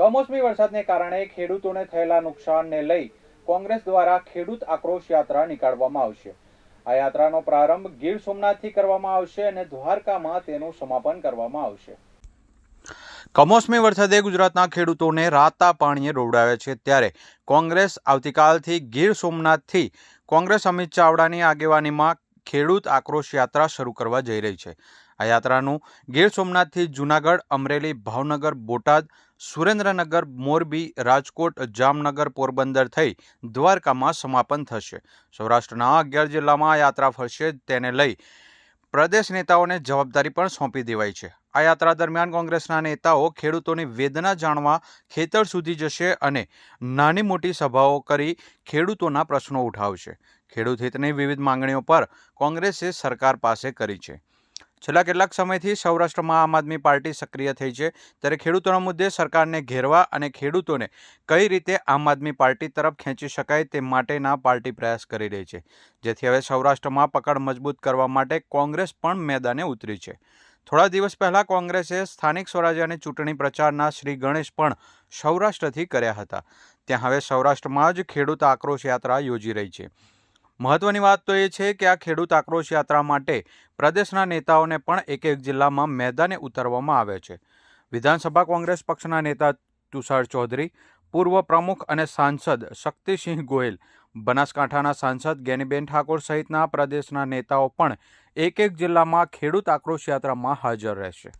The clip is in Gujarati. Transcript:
કમોસમી વરસાદને કારણે ખેડૂતોને થયેલા નુકસાનને લઈ કોંગ્રેસ દ્વારા ખેડૂત આક્રોશ યાત્રા નીકાળવામાં આવશે. આ યાત્રાનો પ્રારંભ ગીર સોમનાથથી કરવામાં આવશે અને દ્વારકામાં તેનું સમાપન કરવામાં આવશે. કમોસમી વરસાદે ગુજરાતના ખેડૂતોને રાતા પાણીએ રોવડાવ્યા છે ત્યારે કોંગ્રેસ આવતીકાલથી ગીર સોમનાથથી કોંગ્રેસ અમિત ચાવડાની આગેવાનીમાં ખેડૂત આક્રોશ યાત્રા શરૂ કરવા જઈ રહી છે. આ યાત્રાનું ગીર સોમનાથથી જૂનાગઢ, અમરેલી, ભાવનગર, બોટાદ, સુરેન્દ્રનગર, મોરબી, રાજકોટ, જામનગર, પોરબંદર થઈ દ્વારકામાં સમાપન થશે. સૌરાષ્ટ્રના અગિયાર જિલ્લામાં આ યાત્રા ફરશે. તેને લઈ પ્રદેશ નેતાઓને જવાબદારી પણ સોંપી દેવાઈ છે. આ યાત્રા દરમિયાન કોંગ્રેસના નેતાઓ ખેડૂતોની વેદના જાણવા ખેતર સુધી જશે અને નાની મોટી સભાઓ કરી ખેડૂતોના પ્રશ્નો ઉઠાવશે. ખેડૂત હિતની વિવિધ માંગણીઓ પર કોંગ્રેસે સરકાર પાસે કરી છે. છેલ્લા કેટલાક સમયથી સૌરાષ્ટ્રમાં આમ આદમી પાર્ટી સક્રિય થઈ છે. ત્યારે ખેડૂતોના મુદ્દે સરકારને ઘેરવા અને ખેડૂતોને કઈ રીતે આમ આદમી પાર્ટી તરફ ખેંચી શકાય તે માટેના પાર્ટી પ્રયાસ કરી રહી છે. જેથી હવે સૌરાષ્ટ્રમાં પકડ મજબૂત કરવા માટે કોંગ્રેસ પણ મેદાને ઉતરી છે. થોડા દિવસ પહેલાં કોંગ્રેસે સ્થાનિક સ્વરાજ્ય અને ચૂંટણી પ્રચારના શ્રી ગણેશ પણ સૌરાષ્ટ્રથી કર્યા હતા. ત્યાં હવે સૌરાષ્ટ્રમાં જ ખેડૂત આક્રોશ યાત્રા યોજી રહી છે. મહત્વની વાત તો એ છે કે આ ખેડૂત આક્રોશ યાત્રા માટે પ્રદેશના નેતાઓને પણ એક એક જિલ્લામાં મેદાને ઉતારવામાં આવે છે. વિધાનસભા કોંગ્રેસ પક્ષના નેતા તુષાર ચૌધરી, પૂર્વ પ્રમુખ અને સાંસદ શક્તિસિંહ ગોયલ બનાસકાંઠાના સાંસદ ગેનીબેન ઠાકોર સહિતના પ્રદેશના નેતાઓ પણ એક એક જિલ્લામાં ખેડૂત આક્રોશ યાત્રામાં હાજર રહેશે.